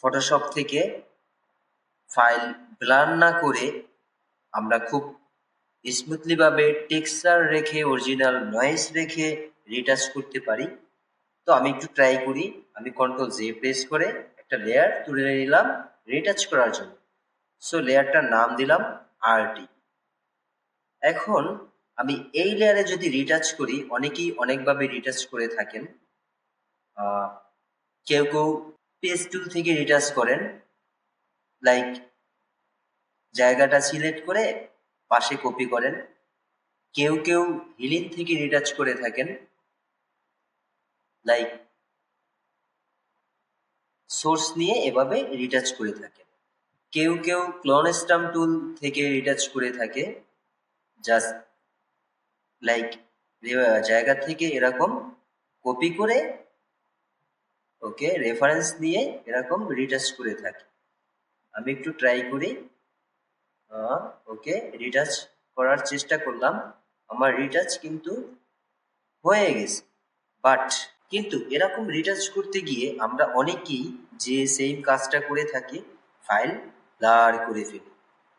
Photoshop থেকে file blur না করে আমরা খুব স্মুথলি ভাবে টেক্সচার রেখে অরিজিনাল নয়েজ রেখে রিটাচ করতে পারি। তো আমি একটু ট্রাই করি। আমি কন্ট্রোল জে প্রেস করে একটা লেয়ার তুলে নিলাম রিটাচ করার জন্য। সো লেয়ারটার নাম দিলাম আরটি এখন আমি এই লেয়ারে যদি রিটাচ করি, অনেকেই অনেকভাবে রিটাচ করে থাকেন। কেউ কেউ পেজ টুল থেকে রিটাচ করেন। লাইক জায়গাটা সিলেক্ট করে পাশে কপি করেন। কেউ কেউ হিলিং থেকে রিটাচ করে থাকেন। লাইক সোর্স নিয়ে এভাবে রিটাচ করে থাকে। কেউ কেউ ক্লোনস্টাম টুল থেকে রিটাচ করে থাকে। জাস্ট লাইক জায়গা থেকে এরকম কপি করে ওকে রেফারেন্স নিয়ে এরকম রিটাচ করে থাকি। আমি একটু ট্রাই করি। ওকে রিটাচ করার চেষ্টা করলাম। আমার রিটাচ কিন্তু হয়ে গেছে। বাট কিন্তু এরকম রিটাচ করতে গিয়ে আমরা অনেকেই যে সেম কাজটা করে থাকি ফাইল ব্লার করে ফেলি।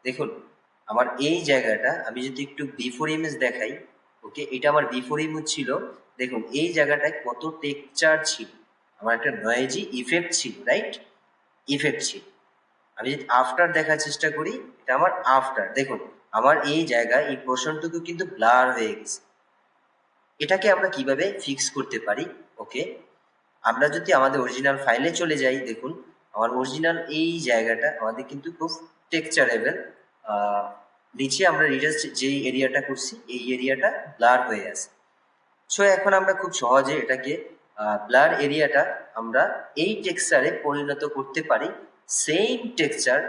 দেখুন, আমার এই জায়গাটা আমি যদি একটু বিফোর ইমেজ দেখাই, ওকে, এটা আমার বিফোর ইমেজ ছিল। দেখুন, এই জায়গাটায় কত টেকচার ছিল। আমার একটা নয়েজি ইফেক্ট ছিল রাইট ইফেক্ট ছিল। আমি যদি আফটার দেখার চেষ্টা করি, এটা আমার আফটার দেখুন, আমার এই জায়গায়, এই পোর্শনটুকু কিন্তু ব্লার হয়ে গেছে। এটাকে আমরা কীভাবে ফিক্স করতে পারি? ওকে আমরা যদি আমাদের অরিজিনাল ফাইলে চলে যাই, দেখুন, আমার অরিজিনাল এই জায়গাটা আমাদের কিন্তু খুব টেক্সচারেবল নিচে আমরা রিডার্স যেই এরিয়াটা করছি, এই এরিয়াটা ব্লার হয়ে আছে। সো এখন আমরা খুব সহজে এটাকে ব্লার এরিয়াটা আমরা এই টেক্সচারে পরিণত করতে পারি। সেম টেক্সচার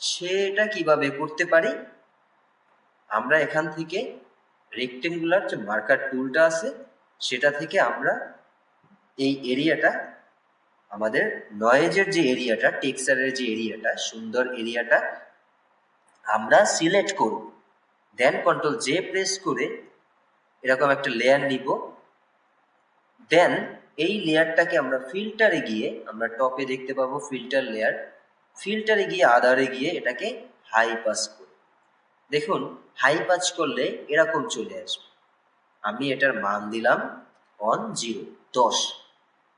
সেটা কীভাবে করতে পারি? আমরা এখান থেকে রেক্টেঙ্গুলার যে মার্কার টুলটা আছে, সেটা থেকে আমরা এই এরিয়াটা আমাদের নয়েজের যে এরিয়াটা টেক্সচারের যে এরিয়াটা সুন্দর এরিয়াটা আমরা সিলেক্ট করব। দেন কন্ট্রোল জে প্রেস করে এরকম একটা লেয়ার নিব। দেন এই লেয়ারটাকে আমরা ফিল্টারে গিয়ে আমরা টপে দেখতে পাবো ফিল্টার লেয়ার ফিল্টারে গিয়ে আদারে গিয়ে এটাকে হাই পাস করি। দেখুন হাই পাস করলে এরকম চলে আসবে। আমি এটার মান দিলাম অন জিরো দশ।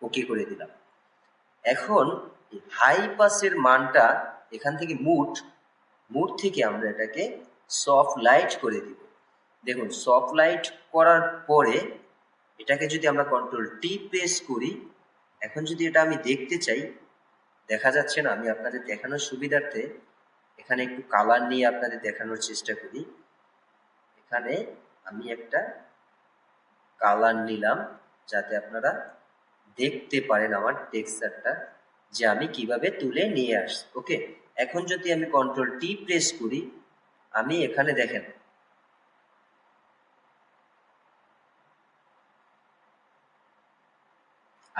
ওকে করে দিলাম। এখন হাই পাসের মানটা এখান থেকে মুড মুড থেকে আমরা এটাকে সফট লাইট করে দিব। দেখুন সফট লাইট করার পরে এটাকে যদি আমরা কন্ট্রোল টি প্রেস করি, এখন যদি এটা আমি দেখতে চাই, দেখা যাচ্ছে না, আমি আপনাদের দেখানোর সুবিধার্থে এখানে একটু কালার নিয়ে আপনাদের দেখানোর চেষ্টা করি। এখানে আমি একটা কালার নিলাম, যাতে আপনারা দেখতে পারেন আমার টেক্সচারটা যে আমি কীভাবে তুলে নিয়ে আসছি। ওকে এখন যদি আমি কন্ট্রোল টি প্রেস করি, আমি এখানে দেখেন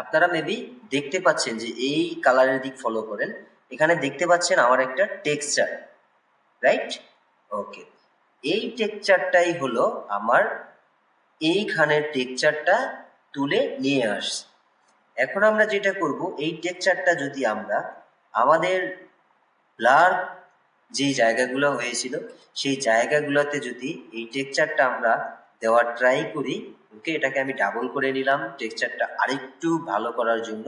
আপনারা মেবি দেখতে পাচ্ছেন যে এই কালারের দিক ফলো করেন। এখানে দেখতে পাচ্ছেন আমার একটা টেক্সচার রাইট ওকে এই টেক্সচারটাই হলো আমার এইখানের টেক্সচারটা তুলে নিয়ে আসছে এখন আমরা যেটা করব, এই টেক্সচারটা যদি আমরা আমাদের ব্লার যে জায়গাগুলো হয়েছিল, সেই জায়গাগুলোতে যদি এই টেক্সচারটা আমরা দেওয়ার ট্রাই করি। ওকে এটাকে আমি ডাবল করে নিলাম। টেক্সচারটা আরেকটু ভালো করার জন্য।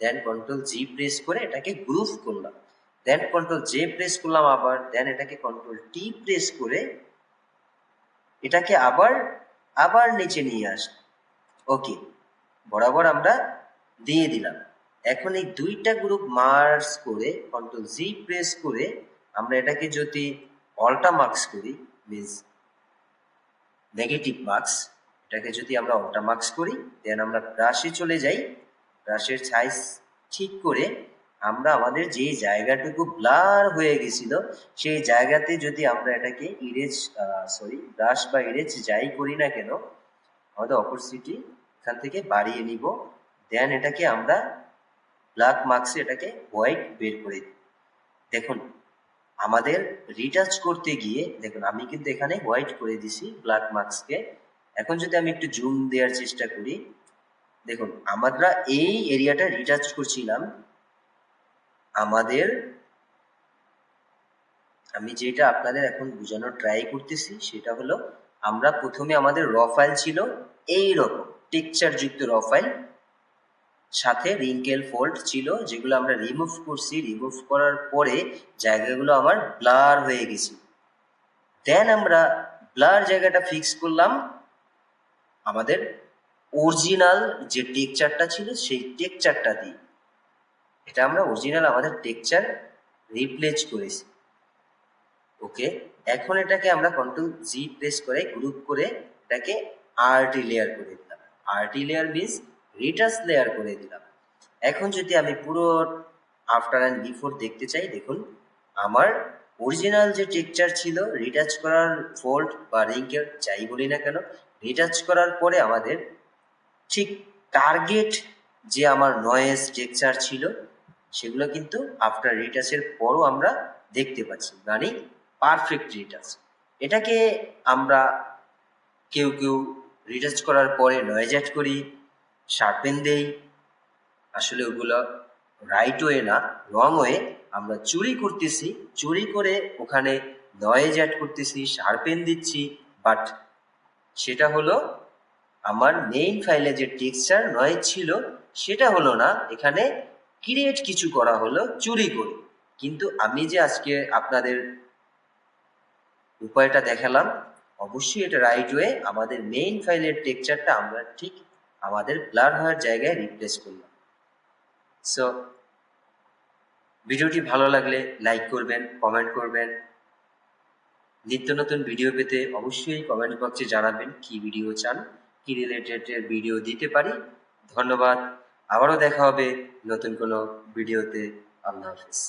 দেন কন্ট্রোল জি প্রেস করে এটাকে গ্রুপ করলাম। দেন কন্ট্রোল জে প্রেস করলাম আবার। দেন এটাকে কন্ট্রোল টি প্রেস করে এটাকে আবার আবার নিচে নিয়ে আস। ওকে বরাবর আমরা দিয়ে দিলাম। এখন এই দুইটা গ্রুপ মার্স করে কন্ট্রোল জি প্রেস করে আমরা এটাকে যদি অল্টা মার্কস করি মিনস নেগেটিভ মার্কস এটাকে যদি আমরা অল্টা মার্কস করি দেন আমরা ব্রাশে চলে যাই। ব্রাশের সাইজ ঠিক করে আমরা আমাদের যে জায়গাটুকু ব্লার হয়ে গেছিল, সেই জায়গাতে যদি আমরা এটাকে ইরেজ সরি ব্রাশ বা ইরেজ যাই করি না কেন, আমাদের অপরসিটি এখান থেকে বাড়িয়ে নিব। দেন এটাকে আমরা ব্ল্যাক মার্কসে এটাকে হোয়াইট বের করে দেখুন আমাদের রিটাচ করতে গিয়ে, দেখুন, আমি কিন্তু এখানে হোয়াইট করে দিছি ব্ল্যাক মার্কসকে এখন যদি আমি একটু জুম দেওয়ার চেষ্টা করি, দেখুন, আমরা এই এরিয়াটা রিটাচ করছিলাম। আমাদের, আমি যেটা আপনাদের এখন বোঝানোর ট্রাই করতেছি, সেটা হলো, আমরা প্রথমে আমাদের র ফাইল ছিল এই রকম টেক্সচার যুক্ত র ফাইল সাথে রিঙ্কেল ফোল্ড ছিল, যেগুলো আমরা রিমুভ করছি। রিমুভ করার পরে জায়গাগুলো আমার ব্লার হয়ে গেছে। দেন আমরা ব্লার জায়গাটা ফিক্স করলাম। আমাদের অরিজিনাল যে টেকচারটা ছিল, সেই টেকচারটা দিয়ে। এটা আমরা অরিজিনাল আমাদের টেকচার রিপ্লেস করেছি। ওকে এখন এটাকে আমরা কন্ট্রোল জি প্রেস করে গ্রুপ করে, এটাকে আরটি লেয়ার করে দিলাম। RT layer means retouch layer করে দিলাম। এখন যদি আমি পুরো আফটার অ্যান্ড বিফোর দেখতে চাই, দেখুন, আমার অরিজিনাল যে টেক্সচার ছিল রিটাচ করার ফোল্ড বা রিঙ্কেল যাই বলি না কেন রিটাচ করার পরে আমাদের ঠিক টার্গেট যে আমার নয়েজ টেক্সচার ছিল, সেগুলো কিন্তু আফটার রিটাচের পরও আমরা দেখতে পাচ্ছি মানে পারফেক্ট রিটাচ এটাকে আমরা কেউ কেউ রিটাচ করার পরে নয়েজ অ্যাড করি শার্পেন দেই। আসলে ওগুলো রাইট ওয়ে না রং ওয়ে আমরা চুরি করতেছি, চুরি করে ওখানে নয়েজ অ্যাড করতেছি শার্পেন দিচ্ছি। বাট সেটা হলো আমার মেইন ফাইলে যে টেক্সচার নয়েজ ছিল, সেটা হলো না। এখানে ক্রিয়েট কিছু করা হলো চুরি করে। কিন্তু আমি যে আজকে আপনাদের উপায়টা দেখালাম, অবশ্যই এটা রাইট ওয়ে আমাদের মেইন ফাইলের টেক্সচারটা আমরা ঠিক আমাদের ব্লার হওয়ার জায়গায় রিপ্লেস করলাম। সো ভিডিওটি ভালো লাগলে লাইক করবেন কমেন্ট করবেন। নিত্য নতুন ভিডিও পেতে অবশ্যই কমেন্ট বক্সে জানাবেন কি ভিডিও চান, কি রিলেটেড ভিডিও দিতে পারি। ধন্যবাদ, আবারও দেখা হবে নতুন কোনো ভিডিওতে আল্লাহ হাফিজ।